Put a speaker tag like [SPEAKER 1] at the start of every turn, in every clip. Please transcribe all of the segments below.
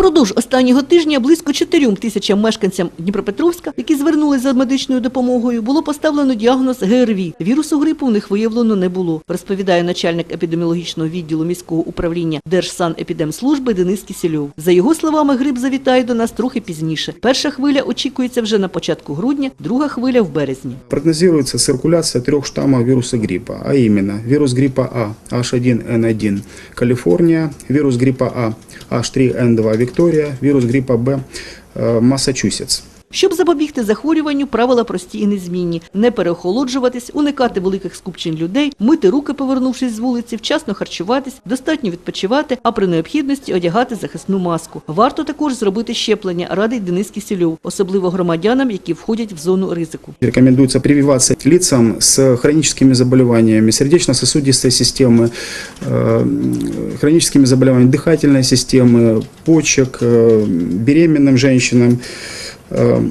[SPEAKER 1] Упродовж останнього тижня близько чотирьом тисячам мешканцям Дніпропетровська, які звернулися за медичною допомогою, було поставлено діагноз ГРВІ. Вірусу грипу в них виявлено не було, розповідає начальник епідеміологічного відділу міського управління Держсанепідемслужби Денис Кісільов. За його словами, грип завітає до нас трохи пізніше. Перша хвиля очікується вже на початку грудня, друга хвиля в березні.
[SPEAKER 2] Прогнозируется циркуляция трех штаммов вируса гриппа, а именно вирус гриппа А H1N1 Калифорния, вирус гриппа А H3N2 Виктория, вирус гриппа Б э, Массачусетс.
[SPEAKER 1] Щоб запобігти захворюванню, правила прості і незмінні. Не переохолоджуватись, уникати великих скупчень людей, мити руки, повернувшись з вулиці, вчасно харчуватись, достатньо відпочивати, а при необхідності одягати захисну маску. Варто також зробити щеплення, радить Денис Кісільов, особливо громадянам, які входять в зону ризику.
[SPEAKER 2] Рекомендуется прививаться лицам с хроническими заболеваниями сердечно-сосудистой системы, э, хроническими заболеваниями дыхательной системы, почек, э, беременным женщинам, э,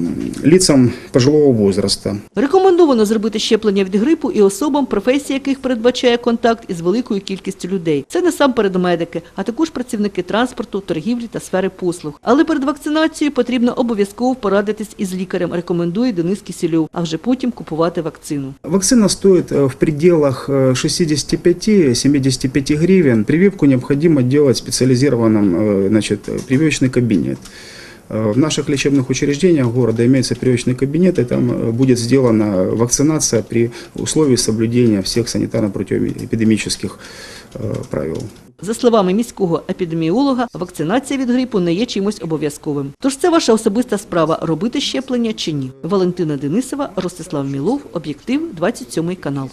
[SPEAKER 2] лицам пожилого возраста.
[SPEAKER 1] Рекомендовано зробити щеплення від грипу і особам, професія яких передбачає контакт із великою кількістю людей. Це насамперед медики, а також працівники транспорту, торгівлі та сфери послуг. Але перед вакцинацією потрібно обов'язково порадитись із лікарем, рекомендує Денис Кісільов, а вже потім купувати вакцину.
[SPEAKER 2] Вакцина стоит э, в пределах э, 65-75 гривен. Прививку необходимо делать в специализированном э, значит, э, прививочный кабинет. Э, В наших лечебных учреждениях города имеется прививочный кабинет, и там э, будет сделана вакцинация при условии соблюдения всех санитарно-противоэпидемических э, правил.
[SPEAKER 1] За словами міського епідеміолога, вакцинація від грипу не є чимось обов'язковим. Тож це ваша особиста справа робити щеплення чи ні. Валентина Денисова, Ростислав Мілов, об'єктив, 27 канал.